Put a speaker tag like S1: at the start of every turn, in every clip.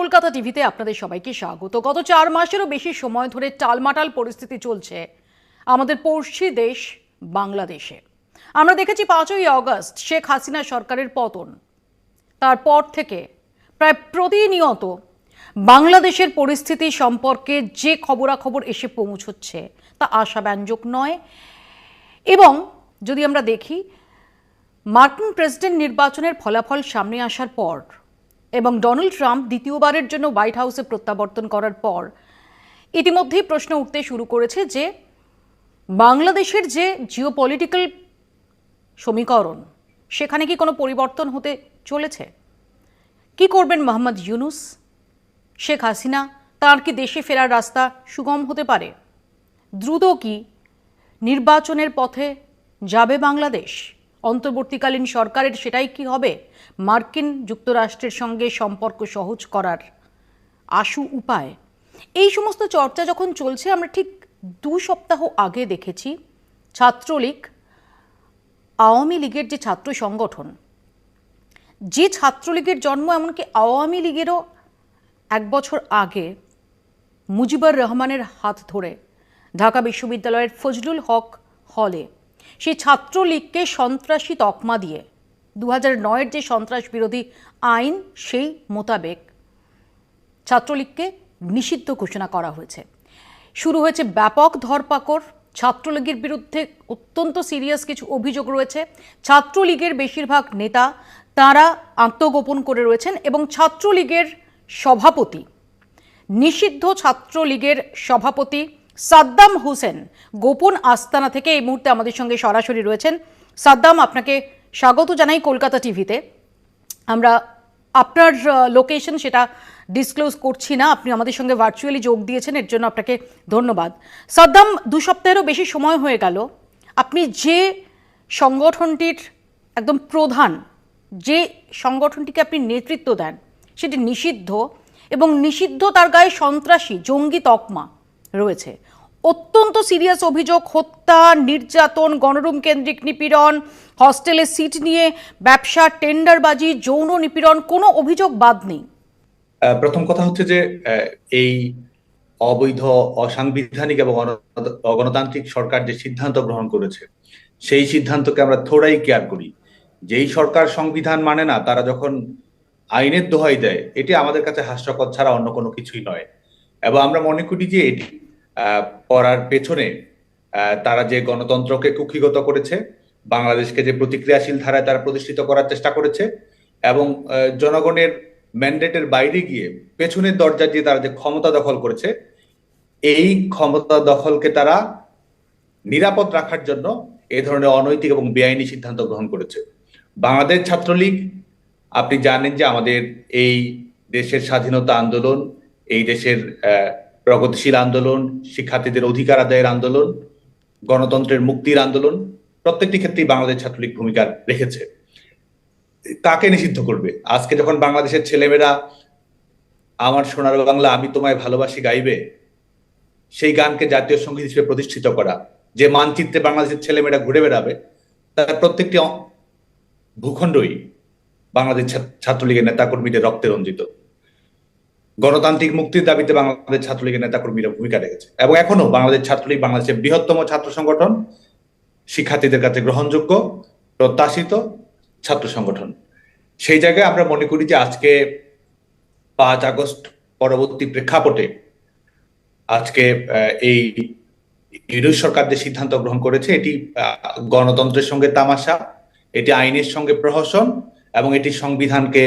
S1: কলকাতা টিভিতে আপনাদের সবাইকে স্বাগত। গত চার মাসেরও বেশি সময় ধরে টালমাটাল পরিস্থিতি চলছে আমাদের পড়শি দেশ বাংলাদেশে। আমরা দেখেছি পাঁচই আগস্ট শেখ হাসিনা সরকারের পতন। তারপর থেকে প্রায় প্রতিনিয়ত বাংলাদেশের পরিস্থিতি সম্পর্কে যে খবরাখবর এসে পৌঁছচ্ছে তা আশাব্যঞ্জক নয়। এবং যদি আমরা দেখি, মার্কিন প্রেসিডেন্ট নির্বাচনের ফলাফল সামনে আসার পর এবং ডোনাল্ড ট্রাম্প দ্বিতীয়বারের জন্য হোয়াইট হাউসে প্রত্যাবর্তন করার পর ইতিমধ্যেই প্রশ্ন উঠতে শুরু করেছে যে বাংলাদেশের যে জিওপলিটিক্যাল সমীকরণ, সেখানে কি কোনো পরিবর্তন হতে চলেছে? কি করবেন মোহাম্মদ ইউনুস? শেখ হাসিনা? তার কি দেশে ফেরার রাস্তা সুগম হতে পারে? দ্রুত কি নির্বাচনের পথে যাবে বাংলাদেশ? অন্তর্বর্তীকালীন সরকারের সেটাই কি হবে? মার্কিন যুক্তরাষ্ট্রের সঙ্গে সম্পর্ক সহজ করার আশু উপায়। এই সমস্ত চর্চা যখন চলছে, আমরা ঠিক দু সপ্তাহ আগে দেখেছি ছাত্রলীগ, আওয়ামী লীগের যে ছাত্র সংগঠন, যে ছাত্রলীগের জন্ম এমনকি আওয়ামী লীগেরও এক বছর আগে মুজিবুর রহমানের হাত ধরে ঢাকা বিশ্ববিদ্যালয়ের ফজলুল হক হলে সেই ছাত্রলীগকে সন্ত্রাসী তকমা দিয়ে। দু হাজার নয়ের যে সন্ত্রাস বিরোধী আইন, সেই মোতাবেক ছাত্রলীগকে নিষিদ্ধ ঘোষণা করা হয়েছে। শুরু হয়েছে ব্যাপক ধরপাকড়। ছাত্রলীগের বিরুদ্ধে অত্যন্ত সিরিয়াস কিছু অভিযোগ রয়েছে। ছাত্রলীগের বেশিরভাগ নেতা তারা আত্মগোপন করে রয়েছেন এবং ছাত্রলীগের সভাপতি, নিষিদ্ধ ছাত্রলীগের সভাপতি সাদ্দাম হোসেন গোপন আস্তানা থেকে এই মুহূর্তে আমাদের সঙ্গে সরাসরি রয়েছেন। সাদ্দাম, আপনাকে স্বাগত জানাই কলকাতা টিভিতে। আমরা আপনার লোকেশন সেটা ডিসক্লোজ করছি না। আপনি আমাদের সঙ্গে ভার্চুয়ালি যোগ দিয়েছেন, এর জন্য আপনাকে ধন্যবাদ। সাদ্দাম, দু সপ্তাহেরও বেশি সময় হয়ে গেল। আপনি যে সংগঠনটির একদম প্রধান, যে সংগঠনটিকে আপনি নেতৃত্ব দেন, সেটি নিষিদ্ধ এবং নিষিদ্ধ তার গায়ে সন্ত্রাসী জঙ্গি তকমা রয়েছে। অত্যন্ত সিরিয়াস অভিযোগ, হত্যা, নির্যাতন গণরুম কেন্দ্রিক নিপীড়ন, হস্টেলে সিট নিয়ে ব্যবসা, টেন্ডারবাজি, যৌন নিপীড়ন, কোনো অভিযোগ বাদ নেই।
S2: প্রথম কথা হচ্ছে যে এই অবৈধ, অসাংবিধানিক এবং অগণতান্ত্রিক সরকার যে সিদ্ধান্ত গ্রহণ করেছে, সেই সিদ্ধান্তকে আমরা থোড়াই কেয়ার করি। যেই সরকার সংবিধান মানে না, তারা যখন আইনের দোহাই দেয়, এটি আমাদের কাছে হাস্যকর ছাড়া অন্য কোনো কিছুই নয়। এবং আমরা মনে করি যে এটি করার পেছনে তারা যে গণতন্ত্রকে কুক্ষিগত করেছে, বাংলাদেশকে যে প্রতিক্রিয়াশীল ধারায় তারা প্রতিষ্ঠিত করার চেষ্টা করেছে, এবং জনগণের ম্যান্ডেটের বাইরে গিয়ে পেছনের দরজা দিয়ে তারা যে ক্ষমতা দখল করেছে, এই ক্ষমতা দখলকে তারা নিরাপদ রাখার জন্য এ ধরনের অনৈতিক এবং বেআইনি সিদ্ধান্ত গ্রহণ করেছে। বাংলাদেশ ছাত্রলীগ, আপনি জানেন যে আমাদের এই দেশের স্বাধীনতা আন্দোলন, এই দেশের প্রগতিশীল আন্দোলন, শিক্ষার্থীদের অধিকার আদায়ের আন্দোলন, গণতন্ত্রের মুক্তির আন্দোলন, প্রত্যেকটি ক্ষেত্রেই বাংলাদেশ ছাত্রলীগ ভূমিকা রেখেছে। কাকে নিষিদ্ধ করবে? আজকে যখন বাংলাদেশের ছেলেমেয়েরা আমার সোনার বাংলা, আমি তোমায় ভালোবাসি গাইবে, সেই গানকে জাতীয় সংগীত হিসেবে প্রতিষ্ঠিত করা, যে মানচিত্রে বাংলাদেশের ছেলেমেয়েরা ঘুরে বেড়াবে, তার প্রত্যেকটি ভূখণ্ডই বাংলাদেশ ছাত্রলীগের নেতাকর্মীদের রক্তে রঞ্জিত। গণতান্ত্রিক মুক্তির দাবিতে বাংলাদেশ ছাত্রলীগের নেতাকর্মীরা ভূমিকা রেখেছে। এবং এখনও বাংলাদেশ ছাত্রলীগ বাংলাদেশের বৃহত্তম ছাত্র সংগঠন, শিক্ষার্থীদের কাছে গ্রহণযোগ্য, প্রত্যাশিত ছাত্র সংগঠন। সেই জায়গায় আমরা মনে করি যে আজকে পাঁচ আগস্ট পরবর্তী প্রেক্ষাপটে আজকে এই ইউরোপ সরকার যে সিদ্ধান্ত গ্রহণ করেছে, এটি গণতন্ত্রের সঙ্গে তামাশা, এটি আইনের সঙ্গে প্রহসন এবং এটি সংবিধানকে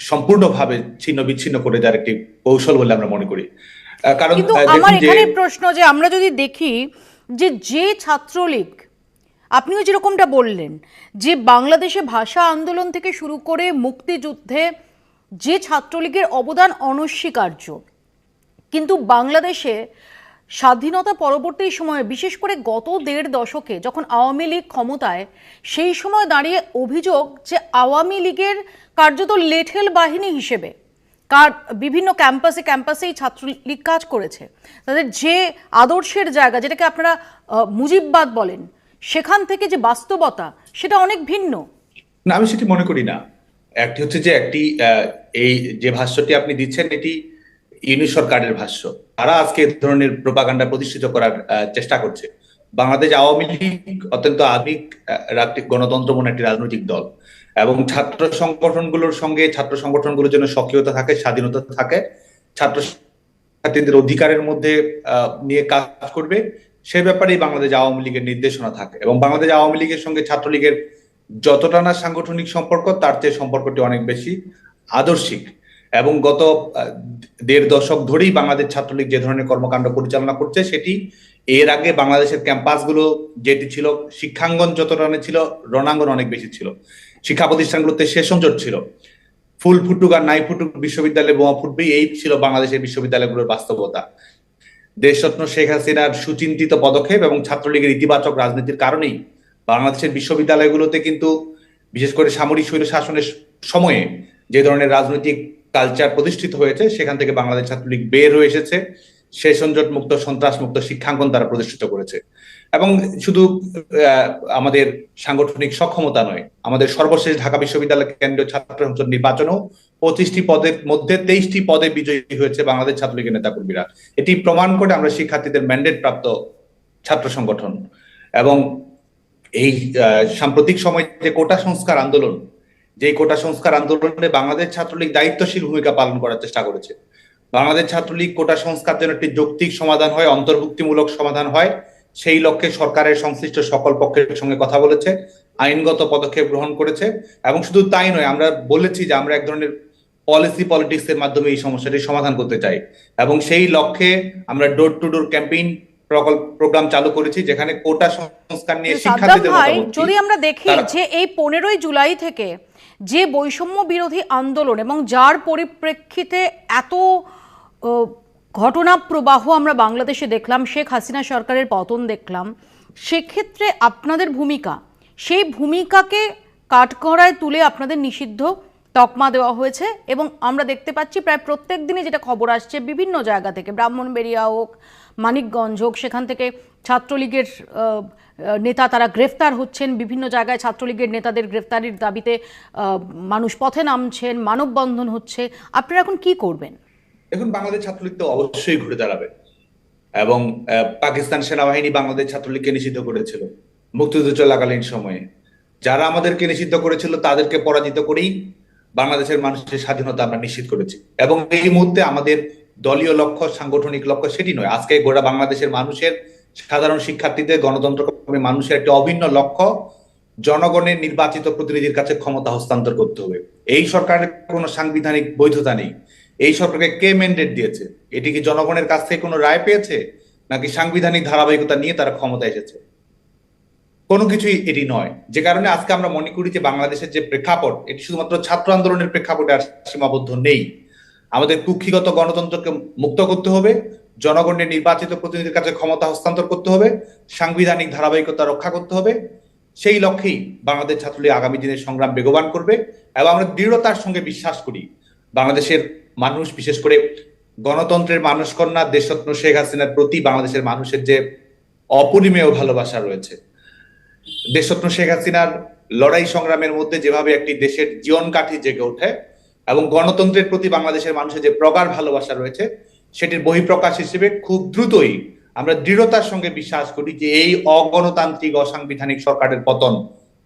S2: সম্পূর্ণভাবে ছিন্ন বিচ্ছিন্ন করে দেওয়ার একটি কৌশল বলে আমরা মনে করি। কারণ
S1: আমার এখানে প্রশ্ন যে আমরা যদি দেখি যে যে ছাত্রলীগ আপনিও যেরকমটা বললেন যে বাংলাদেশে ভাষা আন্দোলন থেকে শুরু করে মুক্তিযুদ্ধে যে ছাত্রলীগের অবদান অনস্বীকার্য কিন্তু বাংলাদেশে স্বাধীনতা পরবর্তী সময়ে বিশেষ করে গত দেড় দশকে যখন আওয়ামী লীগ ক্ষমতায় সেই সময় দাঁড়িয়ে অভিযোগ যে আওয়ামী লীগের কার্যত লেঠেল বাহিনী হিসেবে কার বিভিন্ন ক্যাম্পাসে ক্যাম্পাসেই ছাত্রলীগ কাজ করেছে। তাদের যে আদর্শের জায়গা, যেটাকে আপনারা মুজিববাদ বলেন, সেখান থেকে যে বাস্তবতা, সেটা অনেক ভিন্ন।
S2: না, আমি সেটি মনে করি না। একটি হচ্ছে যে একটি এই যে ভাষ্যটি আপনি দিচ্ছেন, এটি ইউনি সরকারের ভাষ্য। তারা আজকে এ ধরনের প্রোপাগান্ডা প্রতিষ্ঠিত করার চেষ্টা করছে। বাংলাদেশ আওয়ামী লীগ অত্যন্ত আধুনিক রাজনৈতিক গণতন্ত্রমূলক একটি রাজনৈতিক দল। এবং ছাত্র সংগঠনগুলোর সঙ্গে, ছাত্র সংগঠনগুলোর জন্য সক্রিয়তা থাকে, স্বাধীনতা থাকে। ছাত্র ছাত্রীদের অধিকারের মধ্যে নিয়ে কাজ করবে। সে ব্যাপারেই বাংলাদেশ আওয়ামী লীগের নির্দেশনা থাকে এবং বাংলাদেশ আওয়ামী লীগের সঙ্গে ছাত্রলীগের যতটা না সাংগঠনিক সম্পর্ক, তার চেয়ে সম্পর্কটি অনেক বেশি আদর্শিক। এবং গত দেড় দশক ধরেই বাংলাদেশ ছাত্রলীগ যে ধরনের কর্মকাণ্ড পরিচালনা করছে, সেটি এর আগে বাংলাদেশের ক্যাম্পাসগুলো যেটি ছিল, শিক্ষাঙ্গন যতটা ছিল, রণাঙ্গন অনেক বেশি ছিল। শিক্ষা প্রতিষ্ঠানগুলোতে সেশন জোট ছিল। ফুল ফুটুক আর নাই ফুটুক বিশ্ববিদ্যালয়ে, বোমা ফুটবেই এই ছিল বাংলাদেশের বিশ্ববিদ্যালয়গুলোর বাস্তবতা। দেশরত্ন শেখ হাসিনার সুচিন্তিত পদক্ষেপ এবং ছাত্রলীগের ইতিবাচক রাজনীতির কারণেই বাংলাদেশের বিশ্ববিদ্যালয়গুলোতে কিন্তু, বিশেষ করে সামরিক স্বৈর শাসনের সময়ে যে ধরনের রাজনৈতিক কালচার প্রতিষ্ঠিত হয়েছে, সেখান থেকে বাংলাদেশ ছাত্রলীগ বের হয়ে এসেছে। সেশন জোট মুক্ত, সন্ত্রাস মুক্ত শিক্ষাঙ্গন তারা প্রতিষ্ঠিত করেছে। এবং শুধু আমাদের সাংগঠনিক সক্ষমতা নয়, আমাদের সর্বশেষ ঢাকা বিশ্ববিদ্যালয় কেন্দ্রীয় ছাত্র সংসদ নির্বাচনেও পঁচিশটি পদের মধ্যে তেইশটি পদে বিজয়ী হয়েছে বাংলাদেশ ছাত্রলীগের নেতাকর্মীরা। এটি প্রমাণ করে আমরা শিক্ষার্থীদের ম্যান্ডেট প্রাপ্ত ছাত্র সংগঠন। এবং এই সাম্প্রতিক সময় যে কোটা সংস্কার আন্দোলন যে কোটা সংস্কার আন্দোলনে বাংলাদেশ ছাত্রলীগ দায়িত্বশীল ভূমিকা পালন করার চেষ্টা করেছে বাংলাদেশ ছাত্রলীগ কোটা সংস্কার যেন একটি যৌক্তিক সমাধান হয় অন্তর্ভুক্তিমূলক সমাধান হয় সেই লক্ষ্যে সরকারের সংশ্লিষ্ট সকল পক্ষের সঙ্গে কথা বলেছে আইনগত পদক্ষেপ গ্রহণ করেছে এবং শুধু তাই নয় আমরা বলেছি যে আমরা এক ধরনের পলিসি পলিটিক্স এর মাধ্যমে এই সমস্যাটি সমাধান করতে চাই এবং সেই লক্ষ্যে আমরা ডোর টু ডোর ক্যাম্পেইন প্রকল্প প্রোগ্রাম চালু করেছি যেখানে কোটা সংস্কার নিয়ে শিক্ষার্থীদের
S1: যদি আমরা দেখি যে এই পনেরোই জুলাই থেকে যে বৈষম্য বিরোধী আন্দোলন এবং যার পরিপ্রেক্ষিতে এত ঘটনা প্রবাহ আমরা বাংলাদেশে দেখলাম, শেখ হাসিনা সরকারের পতন দেখলাম। সেক্ষেত্রে আপনাদের ভূমিকা, সেই ভূমিকাকে কাঠগড়ায় তুলে আপনাদের নিষিদ্ধ তকমা দেওয়া হয়েছে এবং আমরা দেখতে পাচ্ছি প্রায় প্রত্যেক দিনে যেটা খবর আসছে, বিভিন্ন জায়গা থেকে, ব্রাহ্মণবেড়িয়া হোক, মানিকগঞ্জ হোক, সেখান থেকে ছাত্রলীগের নেতা তারা গ্রেফতার হচ্ছেন, বিভিন্ন জায়গায় ছাত্রলীগের নেতাদের গ্রেফতারির দাবিতে মানুষ পথে নামছেন, মানববন্ধন হচ্ছে। আপনারা এখন কি করবেন?
S2: এখন বাংলাদেশ ছাত্রলীগ তো অবশ্যই ঘুরে দাঁড়াবে। এবং পাকিস্তান সেনাবাহিনী বাংলাদেশ ছাত্রলীগকে নিষিদ্ধ করেছিল মুক্তিযুদ্ধ চলাকালীন সময়ে। যারা আমাদেরকে নিষিদ্ধ করেছিল তাদেরকে পরাজিত করেই বাংলাদেশের মানুষের স্বাধীনতা আমরা নিশ্চিত করেছি। এবং এই মুহূর্তে আমাদের দলীয় লক্ষ্য, সাংগঠনিক লক্ষ্য সেটি নয়। আজকে গোটা বাংলাদেশের মানুষের, সাধারণ শিক্ষার্থীদের, গণতন্ত্রকর্মী মানুষের একটা অভিন্ন লক্ষ্য, জনগণের নির্বাচিত প্রতিনিধির কাছে ক্ষমতা হস্তান্তর করতে হবে। এই সরকারের কোনো সাংবিধানিক বৈধতা নেই। এই সরকারকে কে ম্যান্ডেট দিয়েছে? এটি কি জনগণের কাছ থেকে কোনো রায় পেয়েছে? নাকি সাংবিধানিক ধারাবাহিকতা নিয়ে তারা ক্ষমতা এসেছে? কোনো কিছুই এটি নয়। যে কারণে আজকে আমরা মনে করি যে বাংলাদেশের যে প্রেক্ষাপট, এটি শুধুমাত্র ছাত্র আন্দোলনের প্রেক্ষাপটে আর সীমাবদ্ধ নেই। আমাদের কুক্ষিগত গণতন্ত্রকে মুক্ত করতে হবে, জনগণের নির্বাচিত প্রতিনিধির কাছে ক্ষমতা হস্তান্তর করতে হবে, সাংবিধানিক ধারাবাহিকতা রক্ষা করতে হবে। সেই লক্ষ্যেই বাংলাদেশ ছাত্রলীগ আগামী দিনের সংগ্রাম বেগবান করবে এবং আমরা দৃঢ়তার সঙ্গে বিশ্বাস করি, বাংলাদেশের মানুষ, বিশেষ করে গণতন্ত্রের মানুষ কন্যা দেশরত্ন শেখ হাসিনার প্রতি বাংলাদেশের মানুষের যে অপরিমেয় ভালোবাসা রয়েছে। দেশরত্ন শেখ হাসিনার লড়াই সংগ্রামের মধ্যে যেভাবে একটি দেশের জীবন কাঠি জেগে ওঠে এবং গণতন্ত্রের প্রতি বাংলাদেশের মানুষের যে প্রগাঢ় ভালোবাসা রয়েছে, সেটির বহিঃপ্রকাশ হিসেবে খুব দ্রুতই আমরা দৃঢ়তার সঙ্গে বিশ্বাস করি যে এই অগণতান্ত্রিক অসাংবিধানিক সরকারের পতন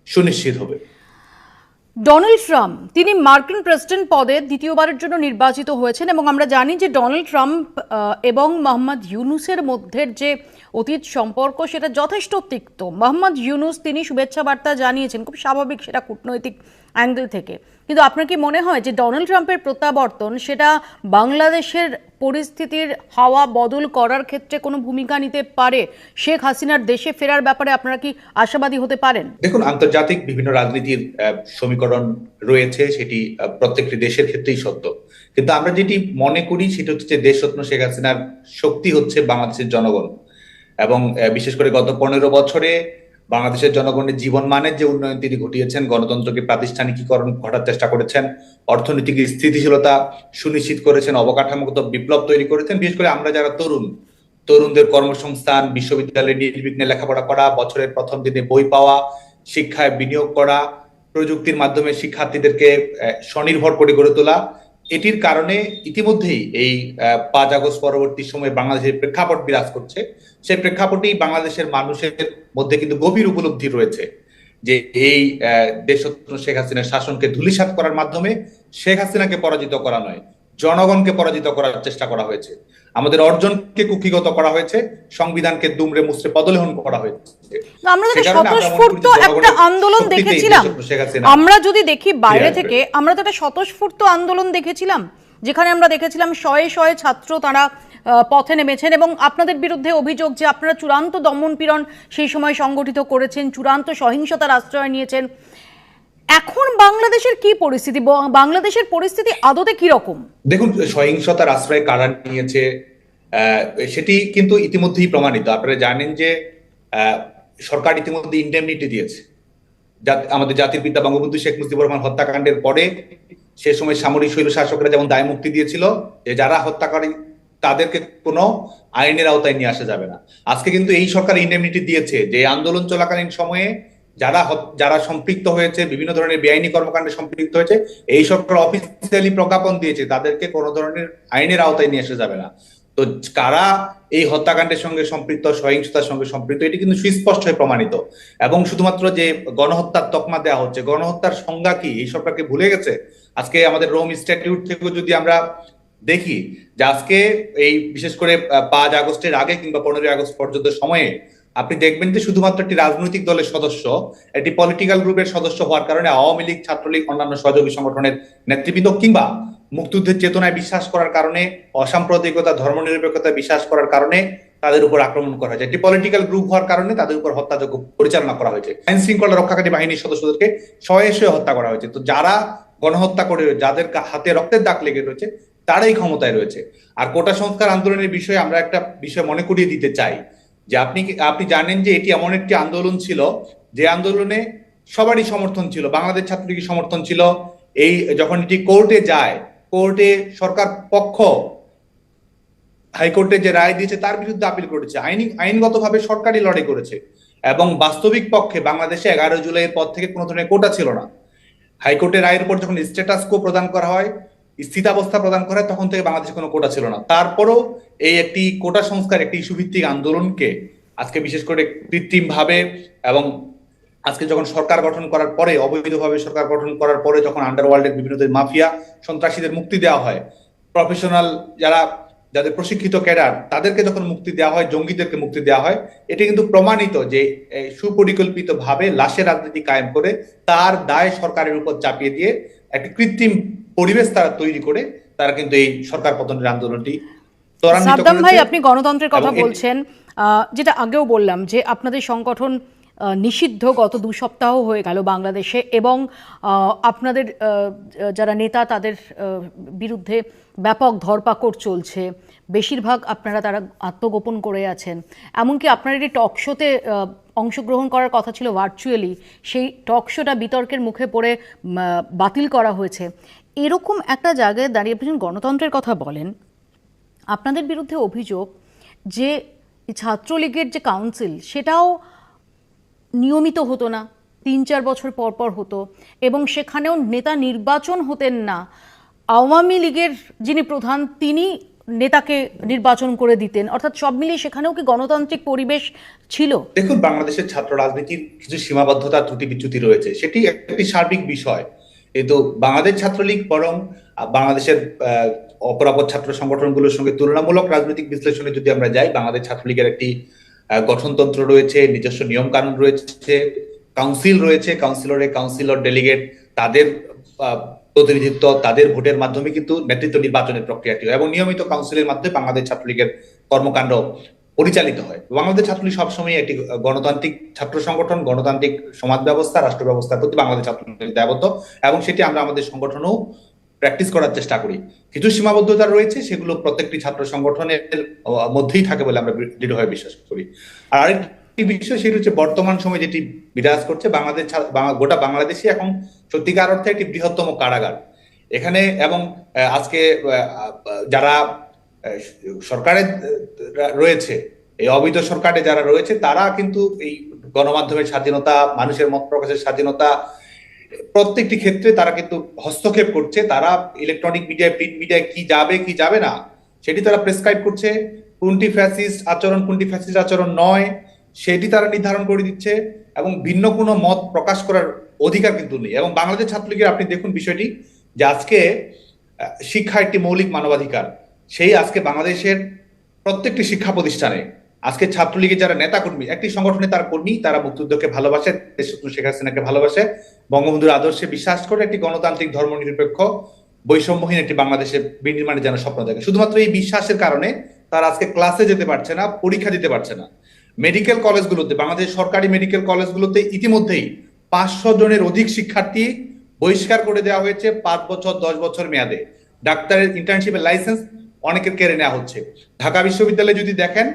S2: সুনিশ্চিত হবে।
S1: ডোনাল্ড ট্রাম্প, তিনি মার্কিন প্রেসিডেন্ট পদে দ্বিতীয়বারের জন্য নির্বাচিত হয়েছেন এবং আমরা জানি যে ডোনাল্ড ট্রাম্প এবং মোহাম্মদ ইউনুসের মধ্যে যে অতীত সম্পর্ক সেটা যথেষ্ট তিক্ত। মোহাম্মদ ইউনুস তিনি শুভেচ্ছা বার্তা জানিয়েছেন, খুব স্বাভাবিক সেটা কূটনৈতিক অ্যাঙ্গেল থেকে। কিন্তু আপনার কি মনে হয় যে ডোনাল্ড ট্রাম্পের প্রত্যাবর্তন সেটা বাংলাদেশের পরিস্থিতির হাওয়া বদল করার ক্ষেত্রে কোনো ভূমিকা নিতে পারে? শেখ হাসিনার দেশে ফেরার ব্যাপারে আপনারা কি আশাবাদী হতে পারেন?
S2: দেখুন, আন্তর্জাতিক বিভিন্ন রাজনীতির সমীকরণ রয়েছে, সেটি প্রত্যেকটি দেশের ক্ষেত্রেই সত্য। কিন্তু আমরা যেটি মনে করি সেটা হচ্ছে দেশরত্ন শেখ হাসিনার শক্তি হচ্ছে বাংলাদেশের জনগণ। এবং বিশেষ করে গত পনেরো বছরে বাংলাদেশের জনগণের জীবন মানের যে উন্নয়ন তিনি ঘটিয়েছেন, গণতন্ত্রকে প্রাতিষ্ঠানিকীকরণ ঘটার চেষ্টা করেছেন, অর্থনৈতিক স্থিতিশীলতা সুনিশ্চিত করেছেন, অবকাঠামোগত বিপ্লব তৈরি করেছেন। বিশেষ করে আমরা যারা তরুণ, তরুণদের কর্মসংস্থান, বিশ্ববিদ্যালয়ে নির্বিঘ্নে লেখাপড়া করা, বছরের প্রথম দিনে বই পাওয়া, শিক্ষায় বিনিয়োগ করা, প্রযুক্তির মাধ্যমে শিক্ষার্থীদেরকে স্বনির্ভর করে গড়ে তোলা, এটির কারণে ইতিমধ্যেই এই পাঁচ আগস্ট পরবর্তী সময়ে বাংলাদেশের প্রেক্ষাপট বিরাজ করছে। সেই প্রেক্ষাপটেই বাংলাদেশের মানুষের মধ্যে কিন্তু গভীর উপলব্ধি রয়েছে যে এই দেশত্র শেখ হাসিনার শাসনকে ধূলিসাৎ করার মাধ্যমে শেখ হাসিনাকে পরাজিত করা নয় জনগণকে পরাজিত করার চেষ্টা করা হয়েছে। আমাদের অর্জনকে কুক্ষিগত করা হয়েছে সংবিধানকে দুমড়ে মুচড়ে পদলেহন করা হয়েছে।
S1: আমরা তো স্বতঃস্ফূর্ত একটা আন্দোলন দেখেছিলাম। আমরা যদি দেখি বাইরে থেকে আমরা তো একটা স্বতঃস্ফূর্ত আন্দোলন দেখেছিলাম যেখানে আমরা দেখেছিলাম শয়ে শয়ে ছাত্র তারা পথে নেমেছেন এবং আপনাদের বিরুদ্ধে অভিযোগ যে আপনারা চূড়ান্ত দমন পীড়ন সেই সময় সংগঠিত করেছেন, চূড়ান্ত সহিংসতার আশ্রয় নিয়েছেন। এখন বাংলাদেশের কি পরিস্থিতি? বাংলাদেশের পরিস্থিতি আদতে কি রকম
S2: দেখুন, সহিংসতার আশ্রয় কারা নিয়েছে সেটি কিন্তু ইতিমধ্যেই প্রমাণিত। আপনারা জানেন যে সরকার ইতিমধ্যে ইন্ডেমনিটি দিয়েছে। আমাদের জাতির পিতা বঙ্গবন্ধু শেখ মুজিবুর রহমান হত্যাকাণ্ডের পরে সে সময় সামরিক শৈল শাসকরা যেমন দায় মুক্তি দিয়েছিল, যে যারা হত্যাকারী তাদেরকে কোনো আইনের আওতায় নিয়ে আসা যাবে না। আজকে কিন্তু এই সরকার ইন্ডেমনিটি দিয়েছে যে আন্দোলন চলাকালীন সময়ে যারা যারা সম্পৃক্ত হয়েছে, বিভিন্ন ধরনের বেআইনি কর্মকাণ্ডে সম্পৃক্ত হয়েছে, এই সরকার অফিসিয়ালি প্রজ্ঞাপন দিয়েছে তাদেরকে কোনো ধরনের আইনের আওতায় নিয়ে আসা যাবে না। তো কারা এই হত্যাকাণ্ডের সঙ্গে সম্পৃক্ত, সহিংসতার সঙ্গে সম্পৃক্ত, এটি কিন্তু সুস্পষ্ট হয়ে প্রমাণিত। এবং শুধুমাত্র যে গণহত্যার তকমা দেওয়া হচ্ছে, গণহত্যার সংজ্ঞা কি? এই সরকারকে ভুলে গেছে? আজকে আমাদের রোম ইনস্টিটিউট থেকে যদি আমরা দেখি যে আজকে এই বিশেষ করে পাঁচ আগস্টের আগে কিংবা পনেরোই আগস্ট পর্যন্ত সময়ে আপনি দেখবেন যে শুধুমাত্র একটি রাজনৈতিক দলের সদস্য, একটি পলিটিক্যাল গ্রুপের সদস্য হওয়ার কারণে আওয়ামী লীগ, ছাত্রলীগ, অন্যান্য সহযোগী সংগঠনের নেতৃবৃন্দ কিংবা মুক্তিযুদ্ধের চেতনায় বিশ্বাস করার কারণে, অসাম্প্রদায়িকতা, ধর্মনিরপেক্ষতা বিশ্বাস করার কারণে তাদের উপর আক্রমণ করা হয়েছে। একটি পলিটিক্যাল গ্রুপ হওয়ার কারণে তাদের উপর হত্যাযোগ্য পরিচালনা করা হয়েছে। আইন শৃঙ্খলা রক্ষাকারী বাহিনীর সদস্যদেরকে শয়ে শয়ে হত্যা করা হয়েছে। তো যারা গণহত্যা করে যাদের হাতে রক্তের দাগ লেগে রয়েছে তারাই ক্ষমতায় রয়েছে। আর কোটা সংস্কার আন্দোলনের বিষয়ে আমরা একটা বিষয় মনে করিয়ে দিতে চাই যে আপনি আপনি জানেন যে এটি এমন একটি আন্দোলন ছিল, যে আন্দোলনে সবারই সমর্থন ছিল, বাংলাদেশ ছাত্রলীগের সমর্থন ছিল। এই যখন এটি কোর্টে যায়, কোর্টে সরকার পক্ষ, হাইকোর্টে যে রায় দিয়েছে তার বিরুদ্ধে আপিল করেছে। আইনি আইনগতভাবে সরকারই লড়াই করেছে এবং বাস্তবিক পক্ষে বাংলাদেশে এগারো জুলাইয়ের পর থেকে কোনো ধরনের কোটা ছিল না। হাইকোর্টের রায়ের উপর যখন স্ট্যাটাস কো প্রদান করা হয় স্থিতাবস্থা প্রদান করে তখন থেকে বাংলাদেশে কোনো কোটা ছিল না। তারপরও এই একটি কোটা সংস্কার একটি ইস্যুভিত্তিক আন্দোলনকে আজকে বিশেষ করে কৃত্রিমভাবে এবং আজকে যখন সরকার গঠন করার পরে অবৈধভাবে সরকার গঠন করার পরে যখন আন্ডারওয়ার্ল্ডের বিভিন্ন মাফিয়া সন্ত্রাসীদের মুক্তি দেওয়া হয় প্রফেশনাল যারা যাদের প্রশিক্ষিত ক্যাডার তাদেরকে যখন মুক্তি দেওয়া হয় জঙ্গিদেরকে মুক্তি দেওয়া হয় এটি কিন্তু প্রমাণিত যে এই, সুপরিকল্পিত ভাবে লাশের রাজনীতি কায়েম করে তার দায় সরকারের উপর চাপিয়ে দিয়ে একটি কৃত্রিম পরিবেশ তারা তৈরি করে তারা কিন্তু এই সরকার পতনের আন্দোলনটি
S1: সাদ্দাম ভাই আপনি গণতন্ত্রের কথা বলছেন যেটা আগেও বললাম যে আপনাদের সংগঠন নিষিদ্ধ গত দু সপ্তাহ হয়ে গেল বাংলাদেশে এবং আপনাদের যারা নেতা তাদের বিরুদ্ধে ব্যাপক ধরপাকড় চলছে। বেশিরভাগ আপনারা তারা আত্মগোপন করে আছেন। এমনকি আপনার একটি টক শোতে অংশগ্রহণ করার কথা ছিল ভার্চুয়ালি সেই টক শোটা বিতর্কের মুখে পড়ে বাতিল করা হয়েছে। এরকম একটা জায়গায় দাঁড়িয়ে আপনি গণতন্ত্রের কথা বলেন, আপনাদের বিরুদ্ধে অভিযোগ যে ছাত্রলীগের যে কাউন্সিল সেটাও নিয়মিত হতো না, তিন চার বছর পর পর হতো এবং সেখানেও নেতা নির্বাচন হতেন না। আওয়ামী লীগের যিনি প্রধান, তিনি নেতাকে নির্বাচন করে দিতেন। অর্থাৎ সব মিলিয়ে সেখানেও কি গণতান্ত্রিক পরিবেশ ছিল?
S2: দেখুন, বাংলাদেশের ছাত্র রাজনীতির কিছু সীমাবদ্ধতা ত্রুটি বিচ্যুতি রয়েছে। সেটি একটি সার্বিক বিষয়। কিন্তু বাংলাদেশ ছাত্রলীগ বরং বাংলাদেশের অপরাপর ছাত্র সংগঠনগুলোর সঙ্গে তুলনামূলক রাজনৈতিক বিশ্লেষণে যদি আমরা যাই, বাংলাদেশ ছাত্রলীগের একটি গঠনতন্ত্র রয়েছে, নিজস্ব নিয়ম কানুন রয়েছে, কাউন্সিল রয়েছে, কাউন্সিলরে কাউন্সিলর ডেলিগেট তাদের প্রতিনিধিত্ব, তাদের ভোটের মাধ্যমে কিন্তু নেতৃত্ব নির্বাচনের প্রক্রিয়াটি এবং নিয়মিত কাউন্সিলের মাধ্যমে বাংলাদেশ ছাত্রলীগের কর্মকাণ্ড পরিচালিত হয়। বাংলাদেশ ছাত্রলীগ সবসময় একটি গণতান্ত্রিক ছাত্র সংগঠন, গণতান্ত্রিক সমাজ ব্যবস্থা, রাষ্ট্র ব্যবস্থার প্রতি বাংলাদেশ ছাত্রলীগ দায়বদ্ধ এবং সেটি আমরা আমাদের সংগঠনেও প্র্যাকটিস করার চেষ্টা করি। কিছু সীমাবদ্ধতা রয়েছে, সেগুলো প্রত্যেকটি ছাত্র সংগঠনের মধ্যেই থাকে বলে আমরা দৃঢ়ভাবে বিশ্বাস করি। আর আরেকটি বিষয়, সেটি হচ্ছে বর্তমান সময়ে যেটি বিরাজ করছে, বাংলাদেশ গোটা বাংলাদেশে এখন সত্যিকার অর্থে একটি বৃহত্তম কারাগার। এখানে এবং আজকে যারা সরকারে রয়েছে। এই অবৈধ সরকারে যারা রয়েছে, তারা কিন্তু এই গণমাধ্যমের স্বাধীনতা, মানুষের মত প্রকাশের স্বাধীনতা, প্রত্যেকটি ক্ষেত্রে তারা কিন্তু হস্তক্ষেপ করছে। তারা ইলেকট্রনিক মিডিয়ায় প্রিন্ট মিডিয়ায় কি যাবে কি যাবে না, সেটি তারা প্রেসক্রাইব করছে। কোনটি ফ্যাসিস্ট আচরণ, কোনটি ফ্যাসিস্ট আচরণ নয়, সেটি তারা নির্ধারণ করে দিচ্ছে এবং ভিন্ন কোনো মত প্রকাশ করার অধিকার কিন্তু নেই। এবং বাংলাদেশ ছাত্রলীগের আপনি দেখুন বিষয়টি যে আজকে শিক্ষা একটি মৌলিক মানবাধিকার। সেই আজকে বাংলাদেশের প্রত্যেকটি শিক্ষা প্রতিষ্ঠানে, আজকে ছাত্রলীগের যারা নেতা কর্মী একটি সংগঠনে তার কর্মী, তারা মুক্তিযুদ্ধকে ভালোবাসে শেখ হাসিনাকে ভালোবাসে, বঙ্গবন্ধুর আদর্শে বিশ্বাস করে একটি গণতান্ত্রিক ধর্মনিরপেক্ষ, বৈষম্যহীন একটি বাংলাদেশের বিনির্মাণের যেন স্বপ্ন দেখে। শুধুমাত্র এই বিশ্বাসের কারণে তারা আজকে ক্লাসে যেতে পারছে না, পরীক্ষা দিতে পারছে না। মেডিকেল কলেজগুলোতে বাংলাদেশ সরকারি মেডিকেল কলেজগুলোতে ইতিমধ্যেই পাঁচশো জনের অধিক শিক্ষার্থী বহিষ্কার করে দেওয়া হয়েছে পাঁচ বছর, দশ বছর মেয়াদে। ডাক্তারের ইন্টার্নশিপের লাইসেন্স অনেকের কেড়ে নেওয়া হচ্ছে। ঢাকা বিশ্ববিদ্যালয়ে যদি দেখেন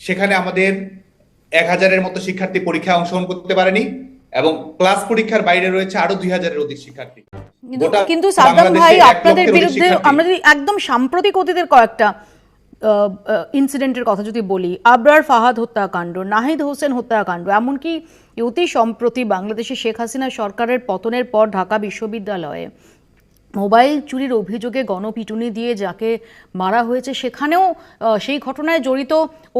S2: সেখানে আমাদের এক হাজারের মতো শিক্ষার্থী পরীক্ষায় অংশগ্রহণ করতে পারেনি এবং ক্লাস পরীক্ষার বাইরে রয়েছে আরও দুই হাজারের অধিক শিক্ষার্থী।
S1: কিন্তু সাদ্দাম ভাই আপনাদের বিরুদ্ধে আমরা যদি একদম সাম্প্রতিক অতীতের কয়েকটা ইনসিডেন্টের কথা যদি বলি আবরার ফাহাদ হত্যাকাণ্ড নাহিদ হোসেন হত্যাকাণ্ড এমনকি অতি সম্প্রতি বাংলাদেশে শেখ হাসিনা সরকারের পতনের পর ঢাকা বিশ্ববিদ্যালয়ে মোবাইল চুরির অভিযোগে গণপিটুনি দিয়ে যাকে মারা হয়েছে সেখানেও সেই ঘটনায় জড়িত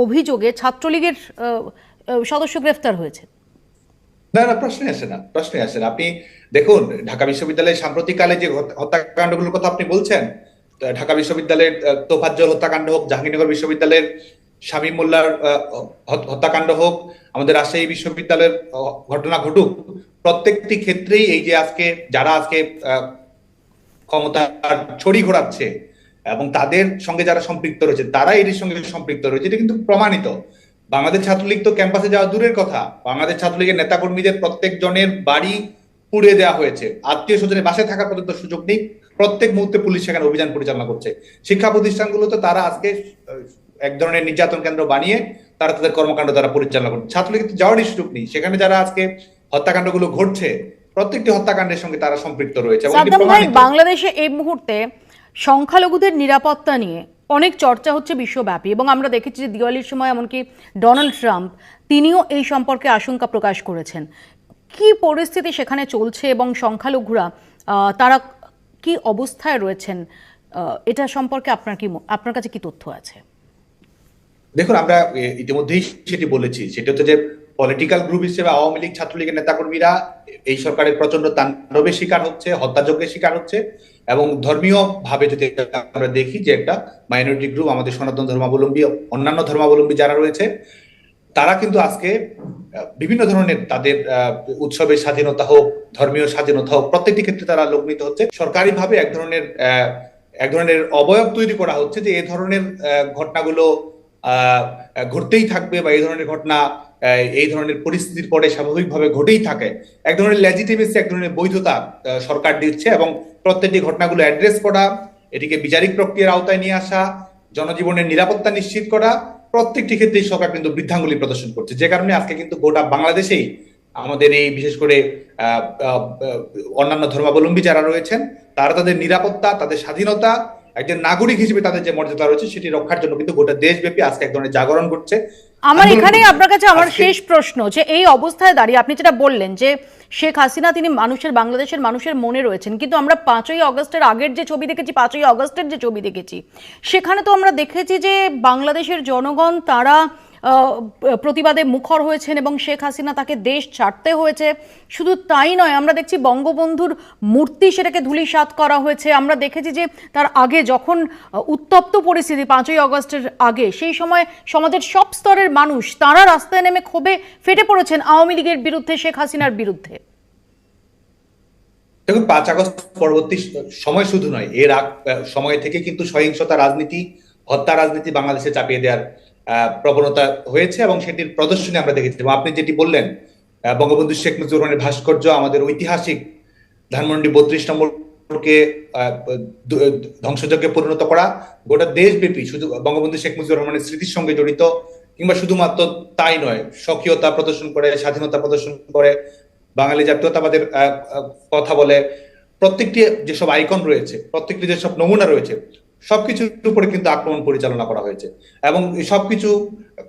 S1: অভিযোগে ছাত্রলীগের সদস্য গ্রেফতার হয়েছে।
S2: না না প্রশ্নে আসে না প্রশ্নে আসে না। আপনি দেখুন, ঢাকা বিশ্ববিদ্যালয়ের সাম্প্রতিককালে যে হত্যাকাণ্ডগুলোর কথা আপনি বলছেন ঢাকা বিশ্ববিদ্যালয়ের তোফাজ্জল হত্যাকাণ্ড হোক, জাহাঙ্গীরনগর বিশ্ববিদ্যালয়ের, শামীম মোল্লার হত্যাকাণ্ড হোক, আমাদের রাজশাহী বিশ্ববিদ্যালয়ের ঘটনা ঘটুক, প্রত্যেকটি ক্ষেত্রেই এই যে আজকে, যারা আজকে ক্ষমতার ছড়ি ঘোরাচ্ছে এবং তাদের সঙ্গে যারা সম্পৃক্ত রয়েছে, তারা এটির সঙ্গে সম্পৃক্ত রয়েছে, এটা কিন্তু প্রমাণিত। বাংলাদেশ ছাত্রলীগ তো ক্যাম্পাসে যাওয়া দূরের কথা। বাংলাদেশ ছাত্রলীগের নেতাকর্মীদের প্রত্যেক জনের বাড়ি পুড়িয়ে দেওয়া হয়েছে। আত্মীয় স্বজনের বাসায় থাকার পর্যন্ত সুযোগ নেই। প্রত্যেক মুহূর্তে পুলিশ সেখানে অভিযান পরিচালনা করছে। শিক্ষা প্রতিষ্ঠানগুলোতে তারা আজকে এক ধরনের নির্যাতন কেন্দ্র বানিয়ে তারা তাদের কর্মকাণ্ড তারা পরিচালনা করছে। ছাত্রলীগের যাওয়ারই সুযোগ নেই। সেখানে যারা আজকে হত্যাকাণ্ডগুলো ঘটছে প্রত্যেকটি হত্যাকাণ্ডের সঙ্গে তারা সম্পৃক্ত রয়েছে।
S1: বাংলাদেশে এই মুহূর্তে সংখ্যালঘুদের নিরাপত্তা নিয়ে অনেক চর্চা হচ্ছে বিশ্বব্যাপী এবং আমরা দেখেছি যে দিওয়ালির সময় এমনকি ডোনাল্ড ট্রাম্প তিনিও এই সম্পর্কে আশঙ্কা প্রকাশ করেছেন কি পরিস্থিতি সেখানে চলছে এবং সংখ্যালঘুরা তারা কি অবস্থায় রয়েছেন এটা সম্পর্কে আপনার কি আপনার কাছে কি তথ্য আছে
S2: দেখুন আমরা ইতিমধ্যেই সেটি বলেছি সেটা হচ্ছে যে পলিটিক্যাল গ্রুপ হিসেবে আওয়ামী লীগ ছাত্রলীগের নেতাকর্মীরা এই সরকারের প্রচণ্ড তাণ্ডবের শিকার হচ্ছে, হত্যাযজ্ঞের শিকার হচ্ছে এবং ধর্মীয় ভাবে যদি আমরা দেখি যে একটা মাইনরিটি গ্রুপ আমাদের সনাতন ধর্মাবলম্বী, অন্যান্য ধর্মাবলম্বী যারা রয়েছে, তারা কিন্তু আজকে বিভিন্ন ধরনের তাদের উৎসবের স্বাধীনতা হোক, ধর্মীয় স্বাধীনতা হোক, প্রত্যেকটি ক্ষেত্রে তারা লগ্নিত হচ্ছে। সরকারিভাবে এক ধরনের এক ধরনের অবয়ব তৈরি করা হচ্ছে যে এই ধরনের ঘটনাগুলো ঘটতেই থাকবে বা এই ধরনের ঘটনা এই ধরনের পরিস্থিতির পরে স্বাভাবিকভাবে ঘটেই থাকে। এক ধরনের লেজিটিমেসি এক ধরনের বৈধতা সরকার দিচ্ছে এবং প্রত্যেকটি ঘটনাগুলো অ্যাড্রেস করা, এটিকে বিচারিক প্রক্রিয়ার আওতায় নিয়ে আসা, জনজীবনের নিরাপত্তা নিশ্চিত করা, প্রত্যেকটি ক্ষেত্রেই সরকার কিন্তু বৃদ্ধাঙ্গুলি প্রদর্শন করছে। যে কারণে আজকে কিন্তু গোটা বাংলাদেশেই আমাদের এই বিশেষ করে অন্যান্য ধর্মাবলম্বী যারা রয়েছেন, তারা তাদের নিরাপত্তা, তাদের স্বাধীনতা, একজন নাগরিক হিসেবে তাদের যে মর্যাদা রয়েছে, সেটি রক্ষার জন্য কিন্তু গোটা দেশব্যাপী আজকে এক ধরনের জাগরণ ঘটছে।
S1: আমার
S2: এখানে
S1: এখানেই আপনার কাছে আমার শেষ প্রশ্ন যে এই অবস্থায় দাঁড়িয়ে আপনি যেটা বললেন যে শেখ হাসিনা তিনি মানুষের বাংলাদেশের মানুষের মনে রয়েছেন কিন্তু আমরা পাঁচই অগস্টের আগের যে ছবি দেখেছি পাঁচই অগস্টের যে ছবি দেখেছি সেখানে তো আমরা দেখেছি যে বাংলাদেশের জনগণ তারা প্রতিবাদে মুখর হয়েছেন এবং শেখ হাসিনা তাকে দেশ ছাড়তে হয়েছে। শুধু তাই নয়, আমরা দেখছি বঙ্গবন্ধুর মূর্তি সেটাকে ধূলিসাৎ করা হয়েছে। আমরা দেখেছি যে তার আগে যখন উত্তপ্ত পরিস্থিতি পাঁচই অগস্টের আগে, সেই সময় সমাজের সব স্তরের মানুষ তারা রাস্তায় নেমে ক্ষোভে ফেটে পড়েছেন আওয়ামী লীগের বিরুদ্ধে, শেখ হাসিনার বিরুদ্ধে।
S2: দেখুন, পাঁচ আগস্ট পরবর্তী সময় শুধু নয়, এর আগ সময় থেকে কিন্তু সহিংসতা, রাজনীতি, হত্যা রাজনীতি বাংলাদেশে চাপিয়ে দেওয়ার প্রবণতা হয়েছে এবং সেটির প্রদর্শনী আমরা দেখেছি। আপনি যেটি বললেন বঙ্গবন্ধু শেখ মুজিবুর রহমানের ভাস্কর্য আমাদের ঐতিহাসিক ধানমন্ডি বত্রিশ নম্বরকে ধ্বংসযজ্ঞে পরিণত করা গোটা দেশব্যাপী শুধু বঙ্গবন্ধু শেখ মুজিবুর রহমানের স্মৃতির সঙ্গে জড়িত, কিংবা শুধুমাত্র তাই নয়, স্বকীয়তা প্রদর্শন করে, স্বাধীনতা প্রদর্শন করে, বাঙালি জাতীয়তাবাদের কথা বলে, প্রত্যেকটি যেসব আইকন রয়েছে, প্রত্যেকটি যেসব নমুনা রয়েছে সবকিছুর উপরে কিন্তু আক্রমণ পরিচালনা করা হয়েছে। এবং সবকিছু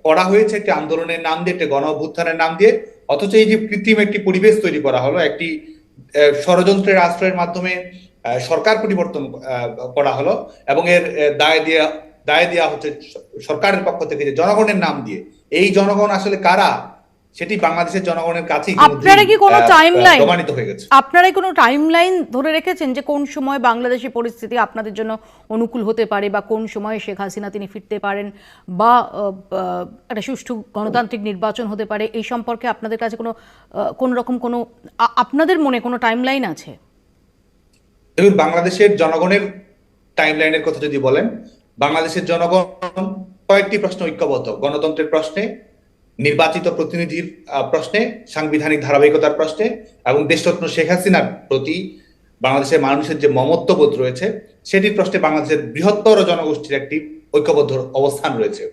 S2: করা হয়েছে একটি আন্দোলনের নাম দিয়ে, একটি গণ অভ্যুত্থানের নাম দিয়ে, অথচ এই যে কৃত্রিম একটি পরিবেশ তৈরি করা হলো, একটি ষড়যন্ত্রের আশ্রয়ের মাধ্যমে সরকার পরিবর্তন করা হলো এবং এর দায় দেওয়া দায় দেওয়া হচ্ছে সরকারের পক্ষ থেকে যে জনগণের নাম দিয়ে। এই জনগণ আসলে কারা? সেটি বাংলাদেশের জনগণের কাছেই
S1: আপনারা কি কোনো timeline-
S2: প্রমাণিত হয়ে গেছে।
S1: আপনারাই কোনো টাইমলাইন ধরে রেখেছেন যে কোন সময় বাংলাদেশের পরিস্থিতি আপনাদের জন্য অনুকূল হতে পারে বা কোন সময়ে শেখ হাসিনা তিনি ফিরতে পারেন বা একটা সুষ্ঠু গণতান্ত্রিক নির্বাচন হতে পারে? এই সম্পর্কে আপনাদের কাছে কোনো কোনো রকম কোনো আপনাদের মনে কোনো টাইমলাইন আছে?
S2: দেখুন বাংলাদেশের জনগণের টাইমলাইনের কথা যদি বলেন বাংলাদেশের জনগণ কয়েকটি প্রশ্ন ঐক্যবদ্ধ গণতন্ত্রের প্রশ্নে নির্বাচিত প্রতিনিধির প্রশ্নে, সাংবিধানিক ধারাবাহিকতার প্রশ্নে এবং দেশরত্ন শেখ হাসিনার প্রতি বাংলাদেশের মানুষের যে মমত্ববোধ রয়েছে, সেটির প্রশ্নে বাংলাদেশের বৃহত্তর জনগোষ্ঠীর একটি ঐক্যবদ্ধ অবস্থান রয়েছে।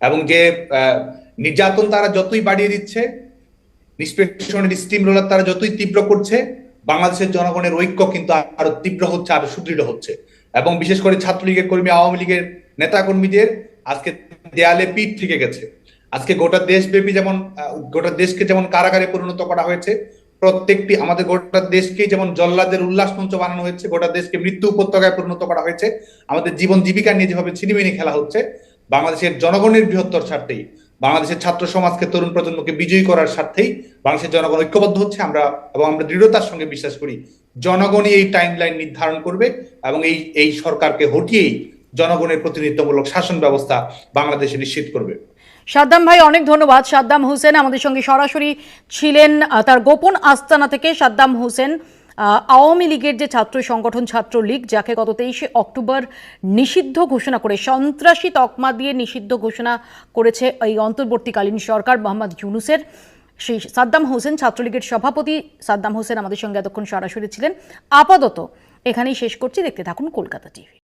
S2: এবং যে নির্যাতন তারা যতই বাড়িয়ে দিচ্ছে, নিষ্পেষণের স্টিম রোলার তারা যতই তীব্র করছে, বাংলাদেশের জনগণের ঐক্য কিন্তু আরও তীব্র হচ্ছে, আরও সুদৃঢ় হচ্ছে। এবং বিশেষ করে ছাত্রলীগের কর্মী, আওয়ামী লীগের নেতা কর্মীদের আজকে দেয়ালে পিঠ থেকে গেছে। আজকে গোটা দেশব্যাপী যেমন গোটা দেশকে যেমন কারাগারে পরিণত করা হয়েছে, প্রত্যেকটি আমাদের গোটা দেশকে যেমন জল্লাদের উল্লাস মঞ্চ বানানো হয়েছে, গোটা দেশকে মৃত্যু উপত্যকায় পরিণত করা হয়েছে, আমাদের জীবন জীবিকা নিয়ে যেভাবে ছিনিমিনি খেলা হচ্ছে, বাংলাদেশের জনগণের বৃহত্তর স্বার্থেই, বাংলাদেশের ছাত্র সমাজকে, তরুণ প্রজন্মকে বিজয়ী করার স্বার্থেই বাংলাদেশের জনগণ ঐক্যবদ্ধ হচ্ছে, আমরা এবং আমরা দৃঢ়তার সঙ্গে বিশ্বাস করি, জনগণই এই টাইম লাইন নির্ধারণ করবে এবং এই এই সরকারকে হটিয়েই জনগণের প্রতিনিধিত্বমূলক শাসন ব্যবস্থা বাংলাদেশে নিশ্চিত করবে।
S1: সাদ্দাম ভাই, অনেক ধন্যবাদ। সাদ্দাম হোসেন আমাদের সঙ্গে সরাসরি ছিলেন তার গোপন আস্তানা থেকে সাদ্দাম হোসেন আওয়ামী লীগের যে ছাত্র সংগঠন ছাত্রলীগ, যাকে গত তেইশে অক্টোবর নিষিদ্ধ ঘোষণা করে, সন্ত্রাসী তকমা দিয়ে নিষিদ্ধ ঘোষণা করেছে এই অন্তর্বর্তীকালীন সরকার মোহাম্মদ ইউনুসের। সেই সাদ্দাম হোসেন ছাত্রলীগের সভাপতি, সাদ্দাম হোসেন আমাদের সঙ্গে এতক্ষণ সরাসরি ছিলেন। আপাতত এখানেই শেষ করছি, দেখতে থাকুন কলকাতা টিভি।